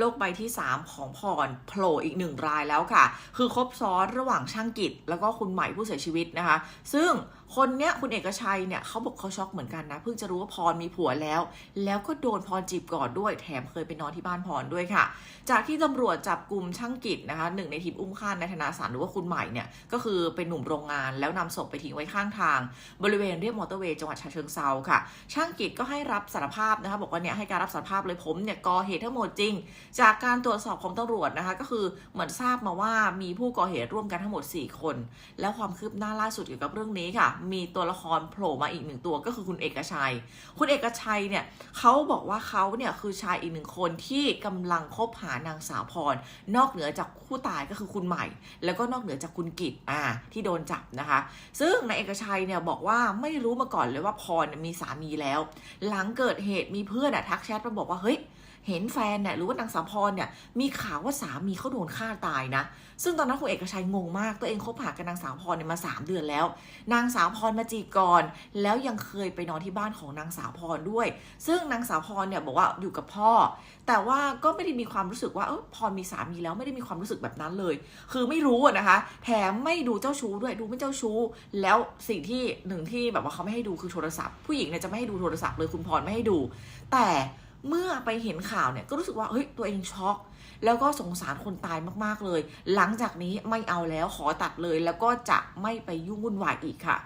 โลกใบที่ 3 ของพรโผล่อีกหนึ่งรายแล้วค่ะ คือครบซ้อนระหว่างช่างกิจ แล้วก็คุณใหม่ผู้เสียชีวิตนะคะ ซึ่งคนเนี้ยคุณเอกชัยเนี่ยเขาบอกเขาช็อกเหมือนกันนะ เพิ่งจะรู้ว่าพรมีผัวแล้ว แล้วก็โดนพรจีบก่อนด้วย แถมเคยไปนอนที่บ้านพรด้วยค่ะ จากที่ตำรวจจับกลุ่มช่างกิจนะคะหนึ่งในทีมอุ้มฆ่าในธนาสารหรือว่าคุณใหม่เนี่ยก็คือเป็นหนุ่มโรงงานแล้วนำศพไปทิ้งไว้ข้างทาง บริเวณเรียบมอเตอร์เวย์จังหวัดฉะเชิงเซาค่ะ ช่างกิจก็ให้รับสารภาพนะคะบอกว่าเนี่ยให้การรับสารภาพเลยผมเนี่ยก่อเหตุทั้งหมดจริงจากการตรวจสอบของตำรวจนะคะ ก็คือเหมือนทราบมาว่ามีผู้ก่อเหตุร่วมกันทั้งหมด 4 คน แล้วความคืบหน้าล่าสุดเกี่ยวกับเรื่องนี้ค่ะ มีตัวละครโผล่มาอีกหนึ่งตัวก็คือคุณเอกชัย คุณเอกชัยเนี่ยเขาบอกว่าเขาเนี่ยคือชายอีกหนึ่งคนที่กำลังคบหานางสาวพร นอกเหนือจากผู้ตายก็คือคุณใหม่ แล้วก็นอกเหนือจากคุณกิจอ่าที่โดนจับนะคะ ซึ่งนายเอกชัยเนี่ยบอกว่าไม่รู้มาก่อนเลยว่าพรเนี่ยมีสามีแล้ว หลังเกิดเหตุมีเพื่อนอะทักแชทมาบอกว่าเฮ้ยเห็นแฟนเนี่ยหรือว่านางสาวพรเนี่ยมีข่าวว่าสามีเขาโดนฆ่าตายนะ ซึ่งตอนนั้นคุณเอกชัยงงมาก ตัวเองคบหากับนางสาวพรเนี่ยมา 3 เดือนแล้ว นางสาวพรมาจีบก่อน แล้วยังเคยไปนอนที่บ้านของนางสาวพรด้วย ซึ่งนางสาวพรเนี่ยบอกว่าอยู่กับพ่อ แต่ว่าก็ไม่ได้มีความรู้สึกว่าเออพรมีสามีแล้วไม่ได้มีความรู้สึกแบบนั้นเลย คือไม่รู้อะนะคะ แถมไม่ดูเจ้าชู้ด้วยดูไม่เจ้าชู้ แล้วสิ่งที่หนึ่งที่แบบว่าเขาไม่ให้ดูคือโทรศัพท์ ผู้หญิงเนี่ยจะไม่ให้ดูโทรศัพท์เลยคุณพรไม่ให้ดู แต่ เมื่อไปเห็นข่าวเนี่ยก็รู้สึกว่าเฮ้ยตัวเองช็อก แล้วก็สงสารคนตายมากๆเลย หลังจากนี้ไม่เอาแล้วขอตัดเลยแล้วก็จะไม่ไปยุ่งวุ่นวายอีกค่ะ